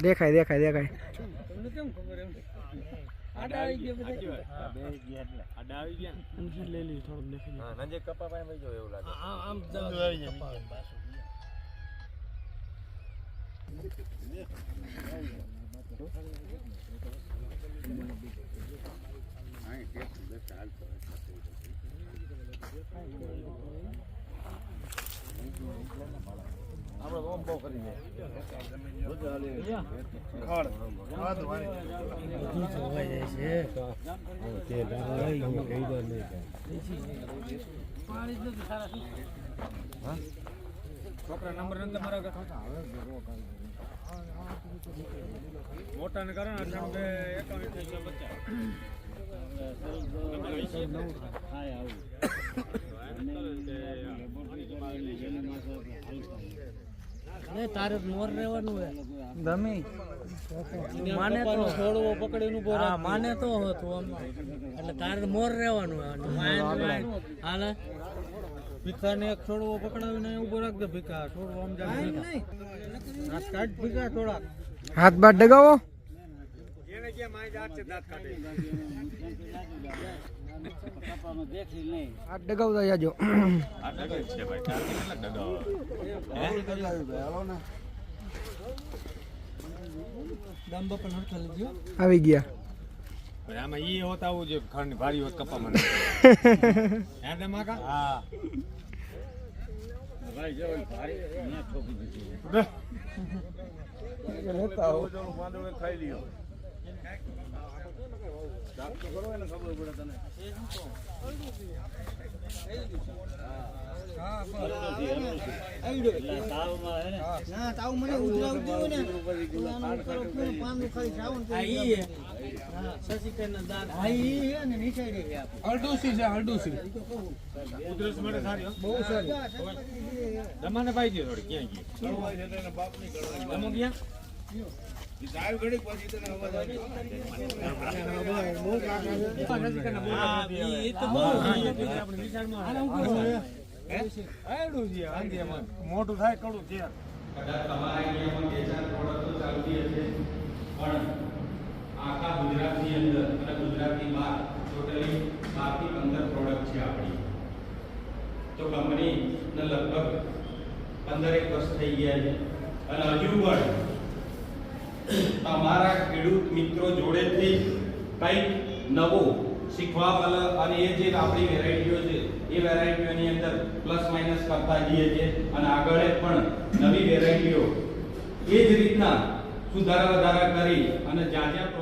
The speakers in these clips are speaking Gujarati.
દેખાય દેખાય દેખાય. તમને કેમ ખબર એમ? આડા આવી ગયા બધા? આડા આવી ગયા લઈ લઈ થોડું દેખી હા નજીક કપા પાસે જાવ એવું લાગે. આમ ઓમ બહુ કરી છોકરા નંબર તમારા મોટા ને કરો ને એકાવન એટલે બચ્ચા તારે મોર રહેવાનું હે. ગમે માને તો છોડવો પકડીને રાખ માને તો હતું આમ. એટલે તારે મોર રહેવાનું હે. હાલે. ભીખાને એક છોડવો પકડાવીને ઊભો રાખ દે ભીખા. છોડવો આમ જાય હાથ કાઢ ભીખા થોડા હાથ બાદ ડગાવો. એને કે માય જાત છે દાંત કાઢે. હાથ ડગાવતા જાજો આ ડગે છે ભાઈ. કેટલા ડગાવો હરખા લીધો આવી ગયા. ભાઈ આમાં ઈ હોત આવું જોઈએ ખંડ ભારી હોત કપા મને. યાદ માકા? હા. ભાઈ જો ભારી ના ઠોકી દીધી લેતા આવો ખાઈ લ્યો. ચાપ તો કરો એને ખબર પડે તને ના તાવ મને ઉધરાવ દીધો ને આનું કરો કે પાંદું ખાલી જાવું ને આ ઈ હે હા શશિકાના દાંત આ ઈ હે ને નીચાઈ રહી આપણે હળદુસી છે, હરડુસી. ઉધરસ માટે પાઈ દે થોડી ક્યાં ગઈ ક્યાં મોટું થાય કડું પણ આખા ગુજરાતની અંદર અને ગુજરાતની બહાર ટોટલી બારથી પંદર પ્રોડક્ટ છે. આપણી તો કંપનીને લગભગ પંદરેક વર્ષ થઈ ગયા છે અને હજુ પણ તમારા ખેડૂત મિત્રો જોડેથી કંઈક નવું શીખવા મળે અને એ જે આપણી વેરાયટીઓ છે, એ વેરાયટીઓની અંદર પ્લસ માઇનસ કરતા જઈએ છીએ અને આગળ પણ નવી વેરાયટીઓ એ જ રીતના સુધારા વધારા કરી અને જ્યાં જ્યાં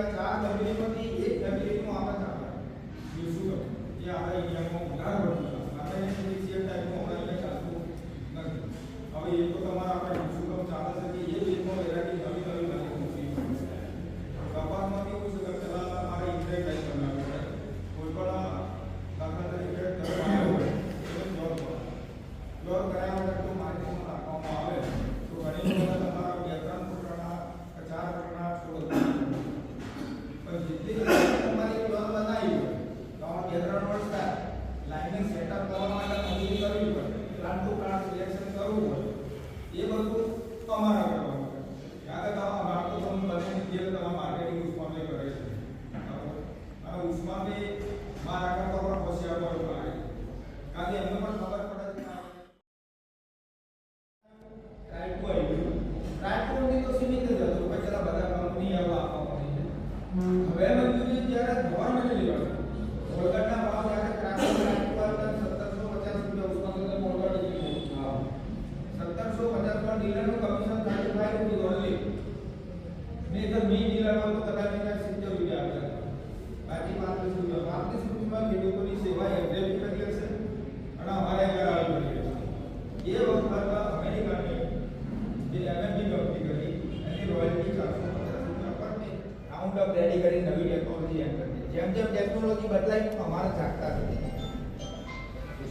atrás, 2010 carbon to carbon reaction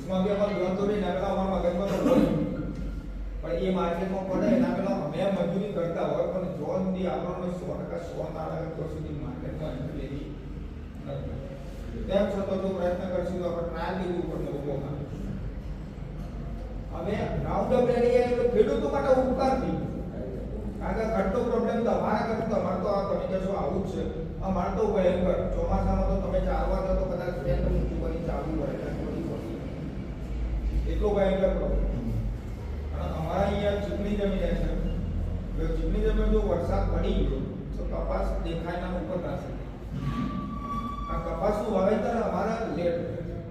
ઉષ્મા બી અમારે જોન તો બી નકલા અમારા મગજમાં તો હોય પણ એ માર્કેટમાં પડે એના પેલા અમે મજૂરી કરતા હોય પણ જોન બી આપણને સો ટકા સો ના લાગે તો સુધી માર્કેટમાં એન્ટ્રી લેવી નથી તેમ છતાં જો પ્રયત્ન કરશું તો આપણે ટ્રાયલ લીધી ઉપર લોકોમાં હવે રાઉન્ડ અપ રેડી આવી તો ખેડૂતો માટે ઉપકાર થઈ કારણ કે ઘટતો પ્રોબ્લેમ તમારા કરતા તમારે તો આ તમે કહેશો આવું જ છે અમારે તો ભયંકર ચોમાસામાં તો તમે ચાલવા જાઓ તો કદાચ ટ્રેન ઊંચું કરી ચાલુ હોય એટલે થોડી થોડી એટલો ભયંકર પ્રોબ્લેમ અને અમારા અહીંયા ચીકણી જમીન છે. જો ચીકણી જમીન જો વરસાદ પડી ગયો, તો કપાસ દેખાયના ઉપર ના શકે આ કપાસનું વાવેતર અમારા લેટ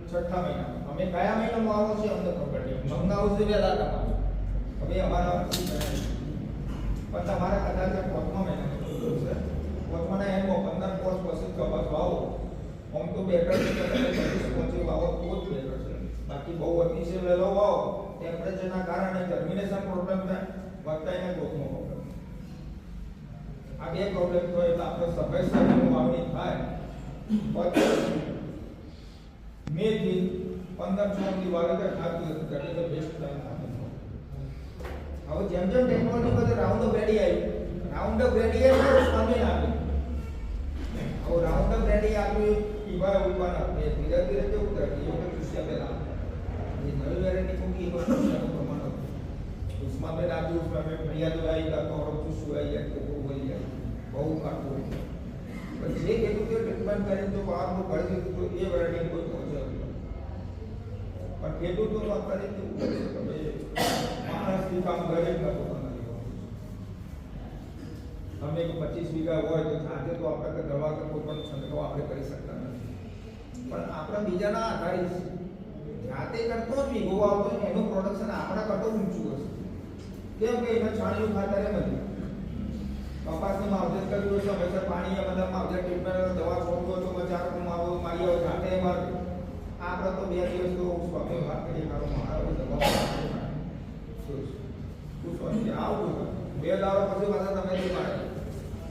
છઠ્ઠા મહિનામાં. અમે કયા મહિનામાં આવો છે અમને ખબર નહીં. મંગાવું છે વહેલા કપાસ. હવે અમારા પણ તમારા કદાચ આ પોચમા મહિનામાં થતું હશે પોચમાના એન્ડમાં પંદર પોચ પછી જ કપાસ વાવો. આમ તો બેટર છે કે તમે પચીસ પોચે વાવો તો જ બેટર છે. બાકી બહુ છે, વહેલો વાવો. ટેમ્પરેચરના કારણે જર્મિનેશન પ્રોબ્લેમ થાય. વક્તાઈને ગ્રોથનો પ્રોબ્લેમ આ બે પ્રોબ્લેમ થયો એટલે આપણે સફેદ વાવણી થાય. મે થી પંદર સુધી વાવેતર થતું હતું તો બેસ્ટ best હવે જેમ જેમ ટેકનોલોજી બધે રાઉન્ડ અપ રેડી આવી. રાઉન્ડ અપ રેડી આવી તો સામે હવે રાઉન્ડ અપ રેડી આપ્યું ઈવા ઉપાના એ ધીરે ધીરે કેવું એ વખત કૃષિયા પેલા એ નવી વેરાયટી મૂકી પ્રમાણ હતું. ઉસ્માબેન આપ્યું ઉસ્માબેન ફરિયાદ આવી ગયા તો શું જાય, તો બહુ વધી જાય. બહુ કાઢવું પણ જે ટ્રીટમેન્ટ કરી તો એ વેરાયટી કોઈ પહોંચે પણ ખેડૂતોનું અત્યારે કેવું કરે કે ભાઈ માણસથી કામ તમે કે પચીસ વીઘા હોય તો સાંજે તો આપણે કે દવા કે કોઈ પણ છંટકાવ આપણે કરી શકતા નથી. પણ આપણે બીજાના આધારિત છીએ. જાતે કરતો જ વીઘો આવતો એનું પ્રોડક્શન આપણા કરતો ઊંચું હશે કેમ કે એને છાણિયું ખાતરે નથી કપાસની માવજત કર્યું હોય સમયસર પાણી બધા માવજત ટ્રીટમેન્ટ દવા છોડતો હતો બચાર માવો મારી આવે જાતે મારે આપણે તો બે દિવસ તો સ્વામી વાત કરી મારો મારો દવા શું આવું બે દાડો પછી તમે નહીં પાડે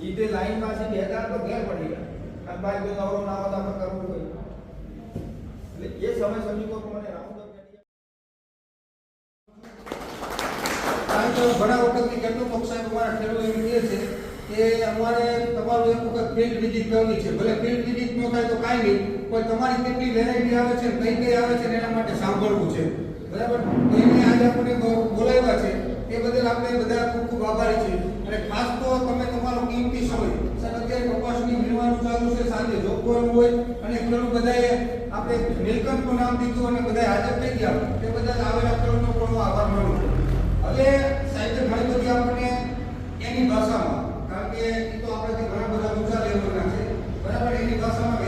ઈ લાઈન પાસે બે દાડ તો ઘેર પડી ગયા. કારણ ભાઈ જો નવરો ના હોત આપણે કરવું હોય. એ સમય સમીકો મને રાઉન્ડ અપ કારણ કે ઘણા વખતથી કેટલું સાહેબ અમારા ખેડૂતો એમ કહે છે કે અમારે તમારું એક વખત ફિલ્ડ વિઝિટ કરવી છે. ભલે ફિલ્ડ વિઝિટ ન થાય તો કાંઈ નહીં, પણ તમારી કેટલી વેરાયટી આવે છે, કઈ કઈ આવે છે એના માટે સાંભળવું છે. બરાબર? એને આજે આપણે બોલાવ્યા છે. એ બદલ આપણે બધા ખૂબ ખૂબ આભારી છે અને ખાસ તો તમે તમારો કિંમતી સમય સર અત્યારે કપાસની વીણવાનું ચાલુ છે, સાંજે જોખવાનું હોય અને ખેડૂત બધાએ આપણે નીલકંઠનું નામ દીધું અને બધા હાજર થઈ ગયા. તે બધા આવેલા ખેડૂતનો પણ આભાર માનું હવે સાહિત્ય ઘણી બધી આપણને એની ભાષામાં, કારણ કે એ તો આપણાથી ઘણા બધા ઊંચા લેવલના છે. બરાબર, એની ભાષામાં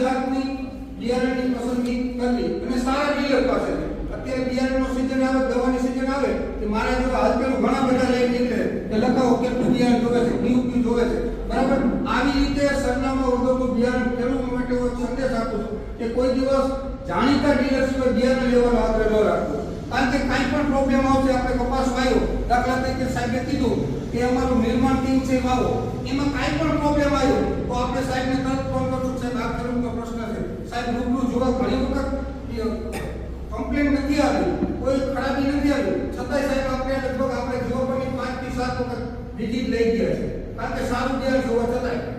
ગુજરાતની બિયારણની પસંદગી કરવી. અને સારા ડીલર પાસે. અત્યારે બિયારણનો સિઝન આવે, દવાની સિઝન આવે કે મારા જો હાલ પેલું ઘણા બધા લઈ નીકળે કે લખાવો કેટલું બિયારણ જોવે છે કયું કયું જોવે છે. બરાબર? આવી રીતે સરનામા ઉદ્યોગનું બિયારણ ખેડૂત માટે હું સંદેશ આપું છું કે કોઈ દિવસ જાણીતા ડીલર્સ પર બિયારણ લેવાનો આગ્રહ ન રાખવો કારણ કે કાંઈ પણ પ્રોબ્લેમ આવશે, આપણે કપાસ વાયો દાખલા તરીકે સાહેબે કીધું કે અમારું નિર્માણ ટીમ છે, વાવો. એમાં કાંઈ પણ પ્રોબ્લેમ આવ્યો, તો આપણે સાહેબને તરત ફોન કરશું. સાહેબ રૂબરૂ જોવા ઘણી વખત કમ્પ્લેન નથી આવી, કોઈ ખરાબી નથી આવી. છતાંય સાહેબ, આપણે લગભગ આપણે જીવો પણ પાંચથી સાત વખત વિઝિટ લઈ ગયા છે. કારણ કે સારું ધ્યાન જોવા છતાંય.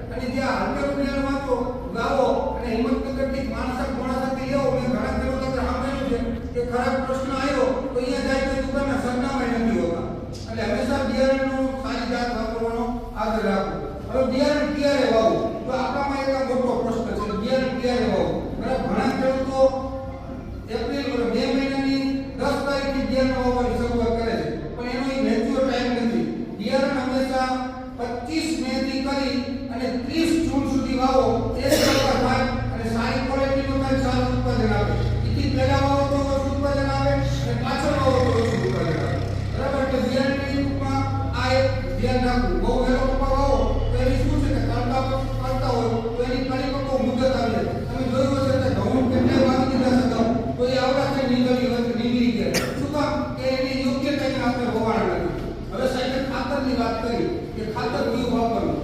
atau di.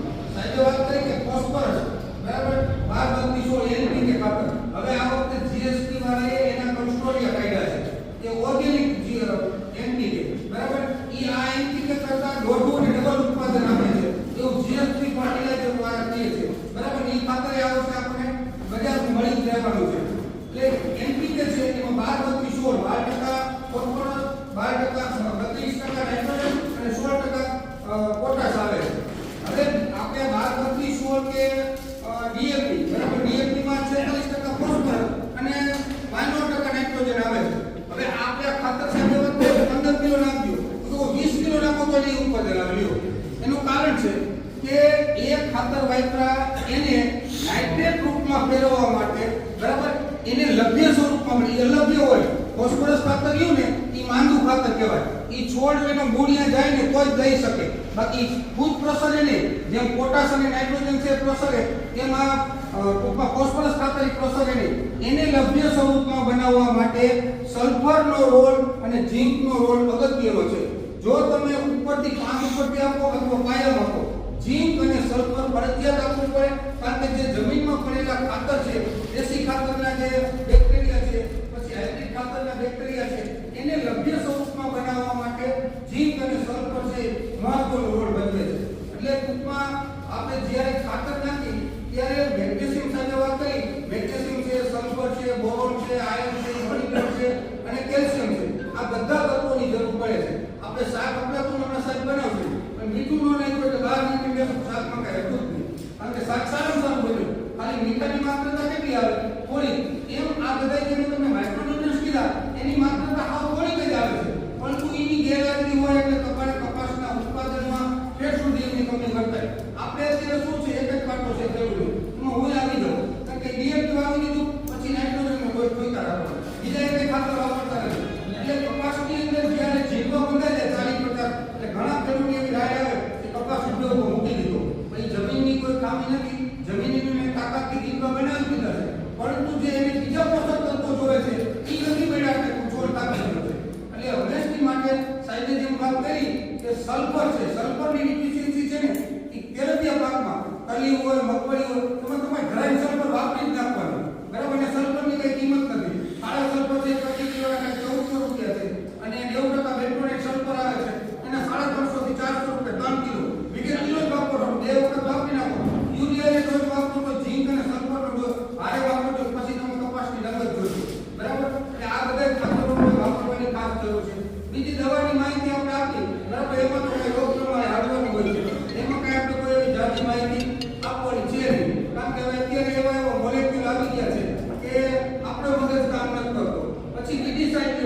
જ શકે. બાકી ફૂડ પ્રસરે નહીં. જેમ પોટાશ અને નાઇટ્રોજન છે પ્રસરે, એમાં ટૂંકમાં ફોસ્ફરસ ખાતર પ્રસરે નહીં. એને લભ્ય સ્વરૂપમાં બનાવવા માટે સલ્ફરનો રોલ અને ઝીંકનો રોલ અગત્યનો છે. જો તમે ઉપરથી પાંચ ઉપરથી આપો અથવા કાયમ આપો, ઝીંક અને સલ્ફર ફરજિયાત આપવું પડે, કારણ કે જે જમીનમાં પડેલા ખાતર છે, દેશી ખાતરના જે બેક્ટેરિયા છે, પછી હાઇબ્રિડ ખાતરના બેક્ટેરિયા છે, એને લભ્ય સ્વરૂપ ઝીંક અને સલ્ફર છે મહત્વનો રોલ ભજવે છે. એટલે ટૂંકમાં આપણે જ્યારે ખાતર નાખી, ત્યારે મેગ્નેશિયમ સાથે વાત કરી, મેગ્નેશિયમ છે, સલ્ફર છે, બોરોન છે આયર્ન છે સોલિડર છે અને કેલ્શિયમ છે. આ બધા તત્વોની જરૂર પડે છે. આપણે શાક આપણે તો હમણાં શાક બનાવશું, પણ મીઠું ન નાખ્યું એટલે બહાર નીકળી ગયા શાકમાં કાંઈ હતું જ નહીં. કારણ કે શાક સારું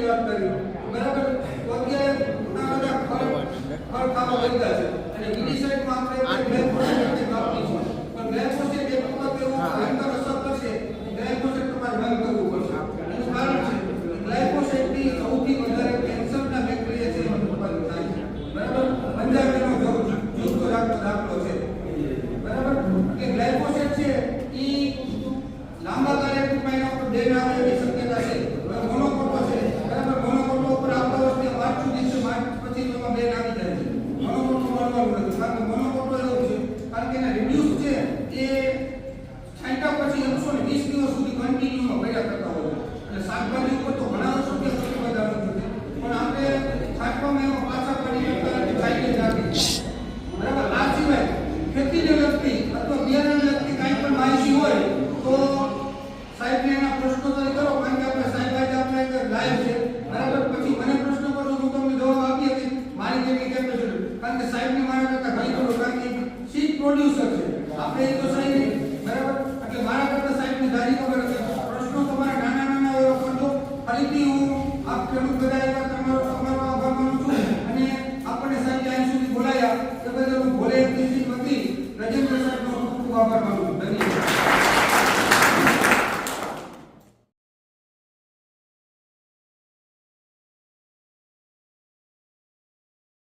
ની વાત બરાબર? તો અત્યારે ઘણા બધા ફળ ફળ ખાવા લાગ્યા છે. અને બીજી સાઈડમાં આપણે પ્રોડ્યુસર છે આપણે એક તો સાહેબ બરાબર? એટલે મારા કરતા સાહેબની ધારી ખબર પ્રશ્નો તમારા નાના નાના એવા કરજો ફરીથી હું આપ ખેડૂત બધા